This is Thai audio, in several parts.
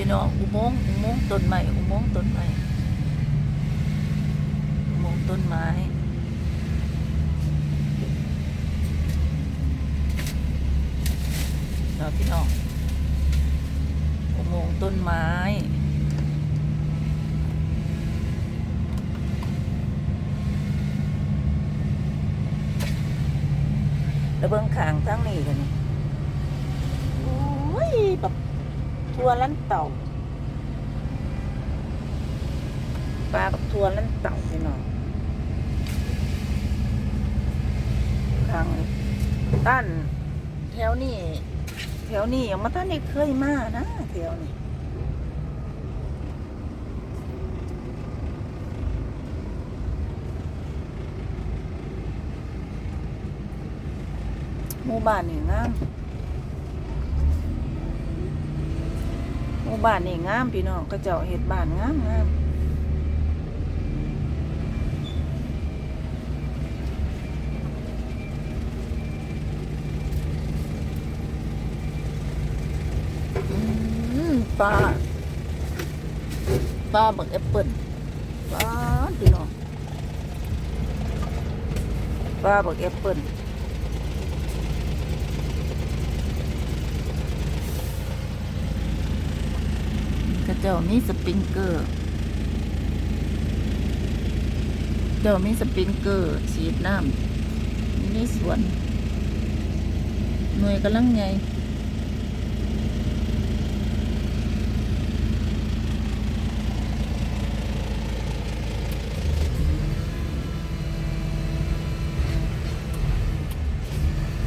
พี่น้องอุโมงค์อุโมงค์ต้นไม้อุโมงค์ต้นไม้อุโมงค์ต้นไม้เนาะพี่น้องอุโมงค์ต้นไม้แล้วเบื้องขางทั้งนี้กันนี่โอ้ยแบบ ทัวลันเต่าปลากับทัวลันเต่าพี่น้องข้างด้านแถวนี้แถวนี้ยังมาท่านนี่เคยมานะแถวนี้หมู่บ้านนี่งาม มู่บ้านนี่งามพี่น้องก็เจ้าเห็ดบ้านงามงามปลาปลาบักแอปเปิ้ลปลาพี่น้องปลาบักแอปเปิ้ล กระ เจ้ามีสปริงเกอร์ เจ้ามีสปริงเกอร์ฉีดน้ำอยู่ในสวน หน่วยกำลังไง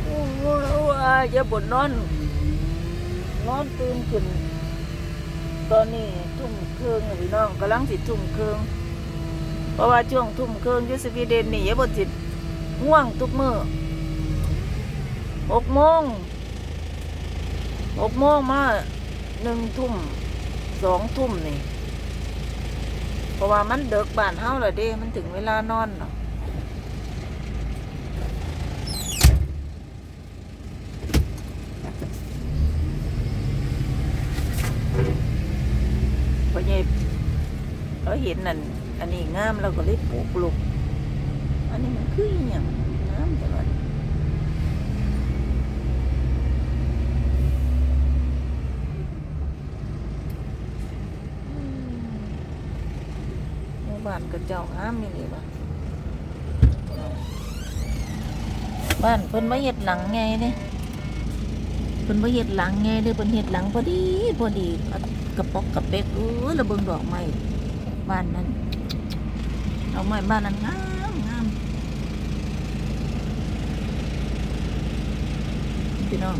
โอ้โหอย่าบ่นนอน นอนตื่นขึ้น ตอนนี้ทุ่มครึ่งอะพี่น้องกำลังสิทุ่มครึ่งเพราะว่าช่วงทุ่มครึ่งยูสวีเดนนี่ยบดจิตง่วงทุกมือหกโมงหกโมงมาหนึ่งทุ่มสองทุ่มนี่ เพราะว่ามันเดึกบ้านเฮาและเด้ มันถึงเวลานอนเนาะพอใหญ่ เห็นนั่นอันนี้งามเราก็เลยปลูกปลูกอันนี้มันคืออย่างงามจังเลยอืมหมู่บ้านกระเจ้างามนี่เลยว่ะบ้านเพิ่นมาเฮ็ดหลังไงเนี่ยเพิ่นมาเฮ็ดหลังไงเด้อเพิ่นเฮ็ดหลังพอดีพอดีกระปอกกระเป๊กเออระเบิงดอกไม้ บ้านนั้นดอกไม้บ้านนั้นงามงามพี่น้อง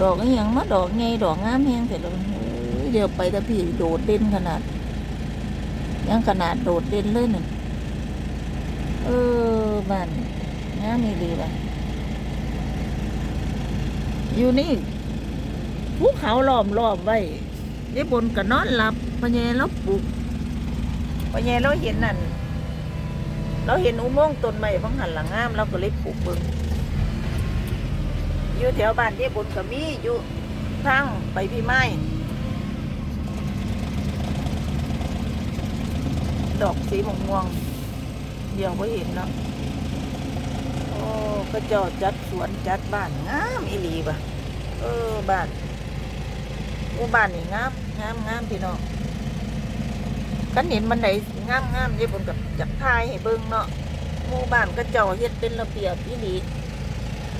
ดอกอย่างมาดอกไงดอกงามแฮงแต่ละเดี๋ยวไปแต่พี่โดดเด่นขนาด ยังขนาดโดดเด่นเลยหนึ่งเออบ้านงามนี่ดีละอยู่นี่ภูเขาล้อมรอบไว้ ได้บนก็นอนหลับพญาเราปลูกพญาเราเห็นนั่นเราเห็นอุโมงค์ต้นไม้พังหันหลังงามเราก็เลยปลูกเบิ่งอยู่แถวบ้านเย่บนก็มีอยู่ทางไปพี่ไม้ดอกสีม่วงเดี๋ยวไ่เห็นเนาะโอ้ก็เจอจัดสวนจัดบ้านงามอีหลีป่ะเออบ้าน อ้บ้านนี่งามงามงามพี่น้องกันเห็นมันไหนงามงามเดี๋ยวผมกับจักทายให้เบิ่งเนาะหมู่บ้านก็เจ้าเฮ็ดเป็นระเบียบอีหลี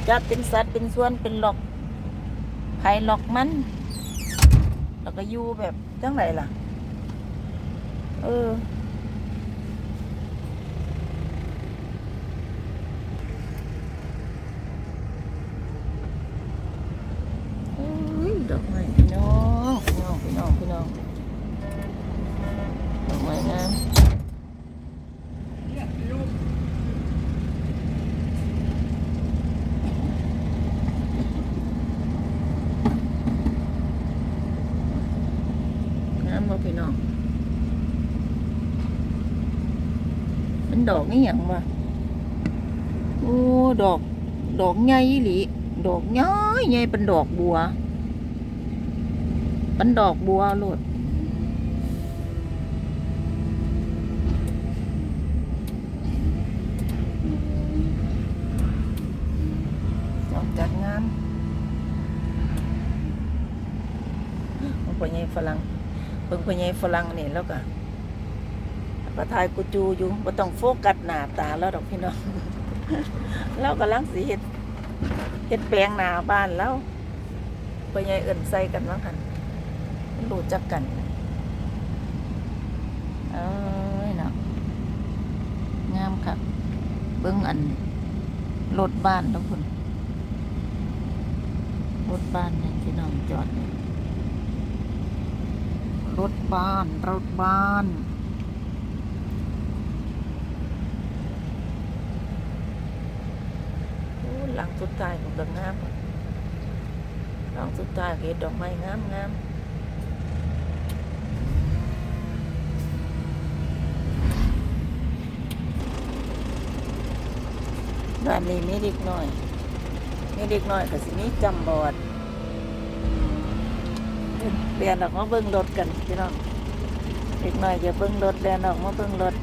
จัดเป็นสัดเป็นส่วนเป็นหลอกไผ่หลอกมัน แล้วก็อยู่แบบจังไรล่ะ เออดอกไม้พี่น้องพี่น้องพี่น้องพี่น้องดอกไม้งามงามบ่พี่น้องเป็น ดอกนี่อย่างวะโอ้ดอก ดอกใหญ่หลีดอกย้อยใหญ่เป็นดอกบัวบันดอกบัวโลดจอมจัดงามเบิ่งพ่อใหญ่ฝรั่งเบิ่งพ่อใหญ่ฝรั่งนี่แล้วก็ ประทายกูจูอยู่บ่ต้องโฟกัสหน้าตาแล้วดอกพี่น้องเรากำลังสิเฮ็ดเฮ็ดแปลงหน้าบ้านแล้วพ่อใหญ่เอิ้นใส่กันว่าคั่นรู้จักกันเอ้ยเนาะงามคักเบิ่งอันรถบ้านทุกคนรถบ้านนี่พี่น้องจอดรถบ้านรถบ้าน โอ้ หลังสุดท้ายของก็งามหลังสุดท้ายเห็นดอกไม้งามงามด้านนี้มีเด็กน้อยมีเด็กน้อยก็สิมีจำบอดเรียนออกมาเบิ้งรถกันพี่น้องเด็กน้อยจะเบิ้งรถเรียนออกมาเบิ้งรถ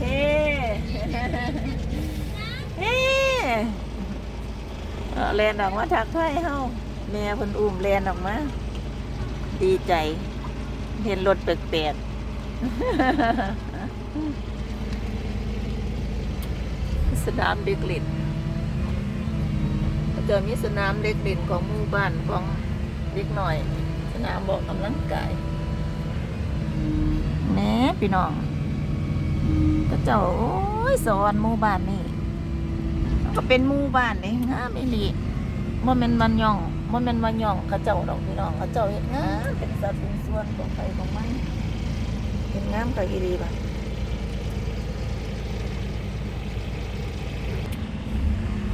เฮ้ เฮ้เอา แลนออกมาทักทายเฮาแม่เพิ่นอุ้มแลนออกมา ดีใจ เห็นรถแปลกๆสนามเด็กเล่นก็จะมีสนามเด็กเล่นของหมู่บ้านของเด็กหน่อย สนามบอกกำลังกายแน่พี่น้องก็เจ้าโอ้ยสอนหมู่บ้านนี่ ก็เป็นหมู่บ้านนี่งามอีหลีบ่แม่นมันย่องบ่แม่นว่าย่องเขาเจ้าดอกพี่น้องเขาเจ้าเฮ็ดงามเป็นสัดเป็นส่วนของใครของมันเฮ็ดงามก็อีหลีบ่ะ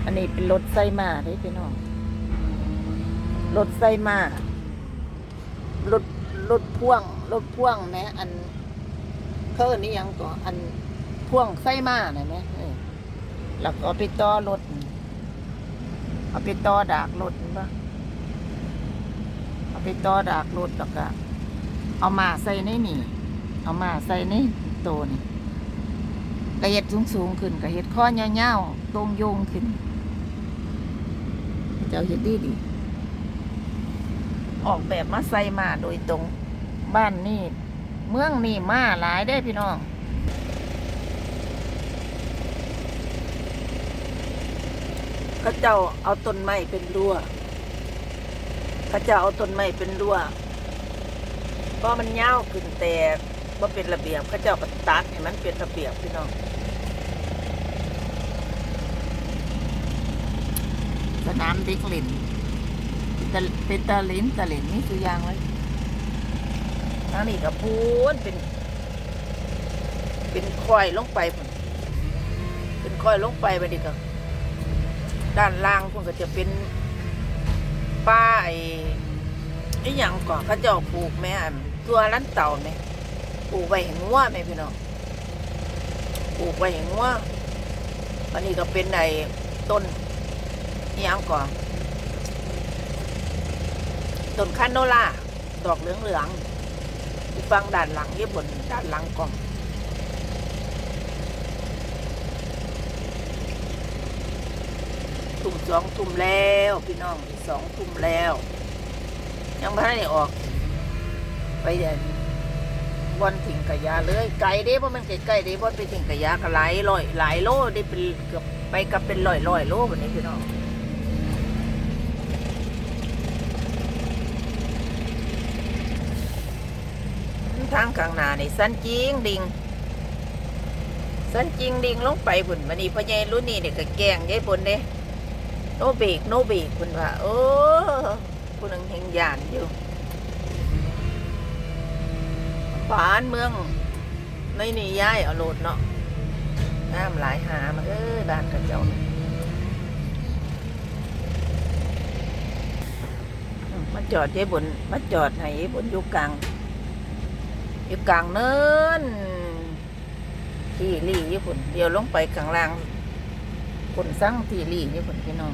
อันนี้เป็นรถไซมาเด้พี่น้องรถไซมารถรถพ่วงรถพ่วงแหมอันเขาอิ้นนี่ยังก่ออันพ่วงไส้มาน่ะแหมเอ แล้วก็เอาไปต่อรถเอาไปต่อดากรถบ่เอาไปต่อดากรถแล้วก็เอามาใส่ในนี่ เอามาใส่ในโตนี่ก็เฮ็ดสูงๆขึ้นก็เฮ็ดข้อยาๆตรงโยงขึ้น เจ้าเฮ็ดดีดี ออกแบบมาใส่มาโดยตรง บ้านนี่ เมืองนี่มาหลายได้พี่น้อง เขาเจ้าเอาต้นไม้เป็นรั้วเขาเจ้าเอาต้นไม้เป็นรั้วเพราะมันยาวขึ้นแต่ว่าเป็นระเบียบเขาเจ้าก็ตัดให้มันเป็นระเบียบพี่น้องสนามเด็กเล่นเป็นตะเป็นตะลินตะลินนี่คืออยางไว้ทางนี้ก็พูนเป็น เป็นคอยลงไปพุ่นเป็นคอยลงไปไปดิก็ ด้านล่างพุ่นก็จะเป็นป้าไอ้ไอ้หยังก่อนเขาจ้าปลูกแม่ตัวลันเต่าไหมปลูกไว้ให้งัวไหมพี่น้องปลูกไว้ให้งัวอันนี้ก็เป็นไอ้ต้นไอ้หยังก่อนต้นคานโนล่าดอกเหลืองๆที่ฟังด้านหลังเยี่บนด้านหลังกล่อง ทุ่มสองทุ่มแล้วพี่น้องสองทุ่มแล้ว ยังไม่ได้ออก ไปเดินวันถิงกะยาเลยไกลเด้เพราะมันไกลๆเด้เพราะไปถิงกะยาก็หลายร้อยหลายโลได้เป็นเกือบไปกับเป็นร้อยร้อยโลวันนี้พี่น้องทางข้างหน้านี่สันจริงดิงสันจริงดิงลงไปพุ่นมันนี่พ่อใหญ่รุ่นนี้เด็กก็แกงยายบนเด้ โนเบรกโนเบรกพุ่นว่า โอ้ผู้นึงเฮงยานอยู่บ้านเมืองในนี่ย้ายเอาโลดเนาะน้ำหลายหามาเอ้ยบ้านกระเจ้านี่อืมาจอดยายบนมาจอดให้ยายบนอยู่กลางอยู่กลางเนินที่รี่ญี่ปุ่นเดี๋ยวลงไปข้างล่าง คนสั่งทีรีนี่คนพี่น้อง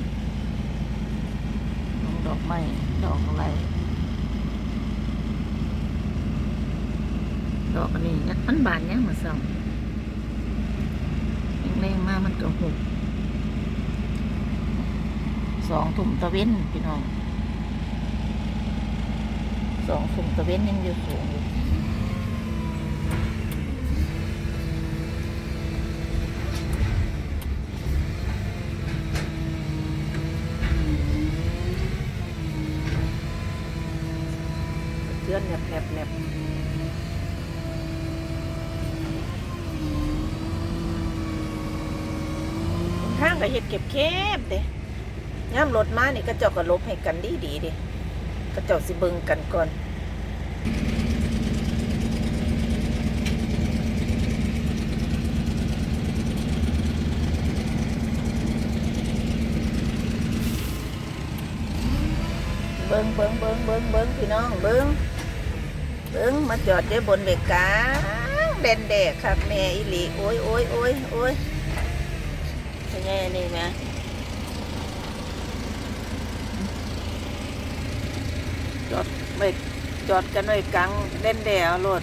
น้องดอกไม้ดอกอะไร ดอกอันนี้ยักมันบานยังมาส่องแรงมากมันก็หุบสองถุ่มตะเว้นพี่น้องสองถุ่มตะเว้นยังอยู่สูงอยู่ เทือนแนบแนบแนบทางก็เห็ดเก็บเก็บเด้ย่ำรถมาเนี่ยก็เจ้าก็ลบให้กันดีดีเด้ก็เจ้าสิเบิงกันก่อนเบิ้งเบิ้งเบิ้งเบิ้งเบิ้งพี่น้องเบิ้ง เบิ้งมาจอดได้บนเบกาแดนแดกครับแม่อิลีโอ้ยโอ้ยโอ้ยโอ้ยเป็นไงนี่แม่จอดไม่จอดกันไว้กลางแดนแดดรถ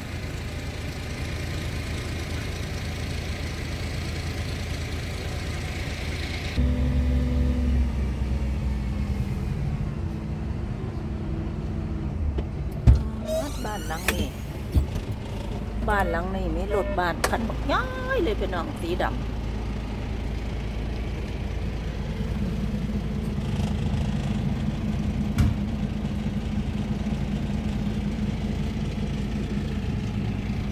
บ้านหลังนี้ บ้านหลังนี้มีรถบ้านคันบักย้ายเลยเป็นน้องสีดำ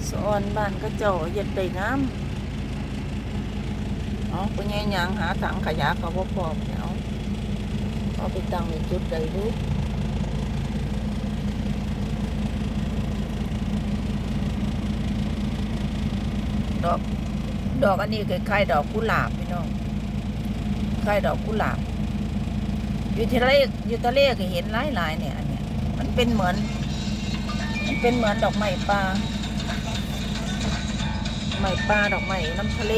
สอนบ้านก็เจ้าเย็ดได้งามเอาไปแง่ยางหาถังขยะเขาบ่พอเอาเอาไปตั้งในจุดใดดู ดอก ดอกอันนี้คล้ายๆดอกกุหลาบพี่น้องคล้ายดอกกุหลาบ อยู่ทะเลอยู่ทะเลก็เห็นหลายๆเนี่ยอันเนี้ยมันเป็นเหมือน มันเป็นเหมือนดอกไม้ป่าไม้ป่าดอกไม้น้ำทะเล